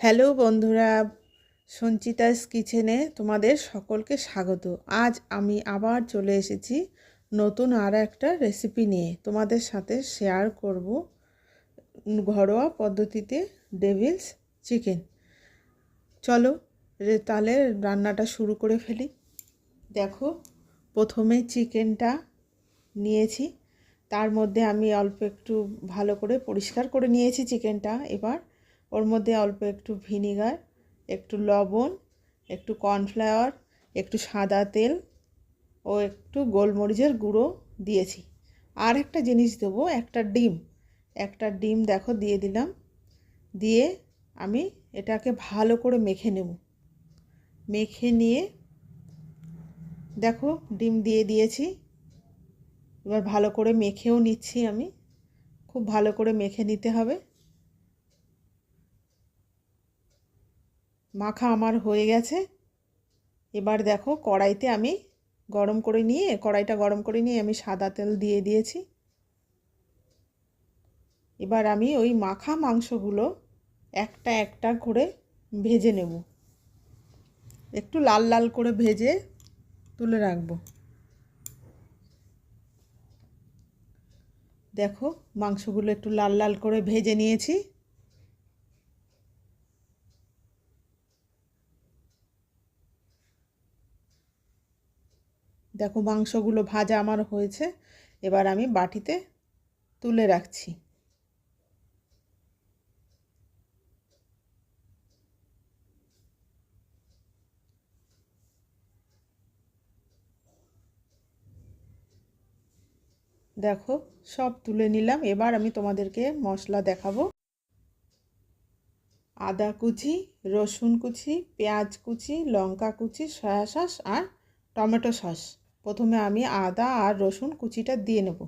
Hello বন্ধুরা, সঞ্চিতাস কিচেনে তোমাদের সকলকে স্বাগত। আজ আমি আবার চলে এসেছি নতুন আর একটা রেসিপি নিয়ে। তোমাদের সাথে শেয়ার করব ঘরোয়া পদ্ধতিতে ডেভিলস চিকেন চলো তাহলে রান্নাটা শুরু করে ফেলি। দেখো, প্রথমে চিকেনটা নিয়েছি। তার মধ্যে আমি অল্প একটু ভালো করে পরিষ্কার করে নিয়েছি চিকেনটা এবার। ওর মধ্যে অল্প একটু ভিনিগার, একটু লবণ, একটু কর্নফ্লাওয়ার, একটু সাদা তেল ও একটু গোলমরিচের গুঁড়ো দিয়েছি। আর একটা জিনিস দেবো, একটা ডিম। একটা ডিম দেখো দিয়ে দিলাম। দিয়ে আমি এটাকে ভালো করে মেখে নেব। মেখে নিয়ে দেখো ডিম দিয়ে দিয়েছি। এবার ভালো করে মেখেও নিচ্ছি আমি। খুব ভালো করে মেখে নিতে হবে। মাখা আমার হয়ে গেছে। এবার দেখো কড়াইতে আমি গরম করে নিয়ে, কড়াইটা গরম করে নিয়ে আমি সাদা তেল দিয়ে দিয়েছি। এবার আমি ওই মাখা মাংসগুলো একটা একটা করে ভেজে নেব। একটু লাল লাল করে ভেজে তুলে রাখব। দেখো, মাংসগুলো একটু লাল লাল করে ভেজে নিয়েছি। দেখো, মাংসগুলো ভাজা আমার হয়েছে। এবার আমি বাটিতে তুলে রাখছি। দেখো, সব তুলে নিলাম। এবার আমি তোমাদেরকে মশলা দেখাবো। আদা কুচি, রসুন কুচি, পেঁয়াজ কুচি, লঙ্কা কুচি, সয়া সস আর টমেটো সস। প্রথমে আমি আদা আর রসুন কুচিটা দিয়ে নেব।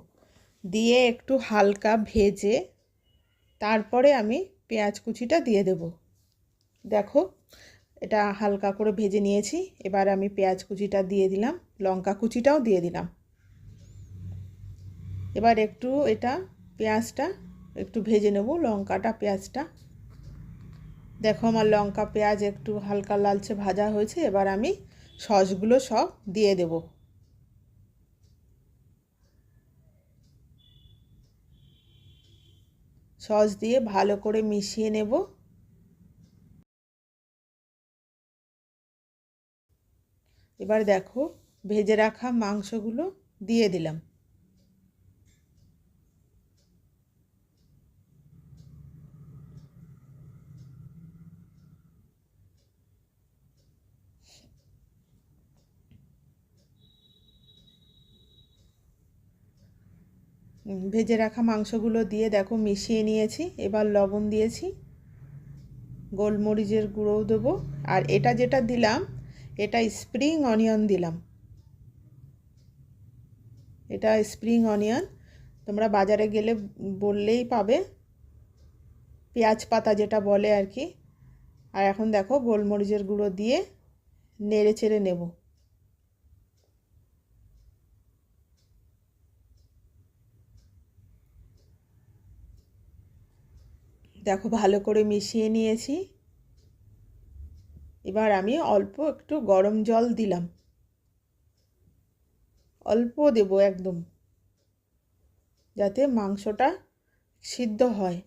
দিয়ে একটু হালকা ভেজে তারপরে আমি পেঁয়াজ কুচিটা দিয়ে দেব। দেখো, এটা হালকা করে ভেজে নিয়েছি। এবার আমি পেঁয়াজ কুচিটা দিয়ে দিলাম, লঙ্কা কুচিটাও দিয়ে দিলাম। এবার একটু এটা পেঁয়াজটা একটু ভেজে নেব, লঙ্কাটা, পেঁয়াজটা। দেখো আমার লঙ্কা, পেঁয়াজ একটু হালকা লালচে ভাজা হয়েছে, এবার আমি সসগুলো সব দিয়ে দেব। সস দিয়ে ভালো করে মিশিয়ে নেব। এবার দেখো ভেজে রাখা মাংসগুলো দিয়ে দিলাম। ভেজে রাখা মাংসগুলো দিয়ে দেখো মিশিয়ে নিয়েছি। এবার লবণ দিয়েছি। গোলমরিচের গুঁড়োও দেবো। আর এটা যেটা দিলাম, এটা স্প্রিং অনিয়ন দিলাম। এটা স্প্রিং অনিয়ন। তোমরা বাজারে গেলে বললেই পাবে। পেঁয়াজ পাতা যেটা বলে আর কি। আর এখন দেখো গোলমরিচের গুঁড়ো দিয়ে নেড়ে চেড়ে নেব। দেখো, ভালো করে মিশিয়ে নিয়েছি। এবার আমি অল্প একটু গরম জল দিলাম। অল্প দেব একদম, যাতে মাংসটা সিদ্ধ হয়।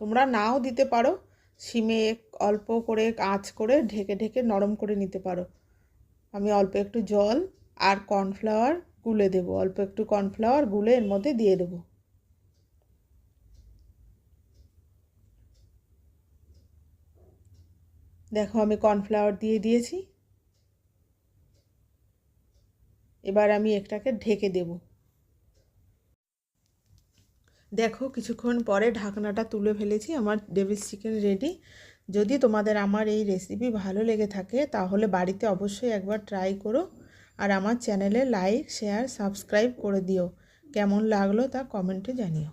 তোমরা নাও দিতে পারো সিমে অল্প করে আঁচ করে ঢেকে ঢেকে নরম করে নিতে পারো। আমি অল্প একটু জল আর কর্নফ্লাওয়ার গুলে দেবো, অল্প একটু কর্নফ্লাওয়ার গুলে এর মধ্যে দিয়ে দেবো। দেখো আমি কর্নফ্লাওয়ার দিয়ে দিয়েছি। এবার আমি একটাকে ঢেকে দেব। দেখো কিছুক্ষণ পরে ঢাকনাটা তুলে ফেলেছি, আমার ডেভিস চিকেন রেডি যদি তোমাদের আমার এই রেসিপি ভালো লেগে থাকে, তাহলে বাড়িতে অবশ্যই একবার ট্রাই করো আর আমার চ্যানেলে লাইক শেয়ার সাবস্ক্রাইব করে দিও। কেমন লাগল তা কমেন্টে জানিও।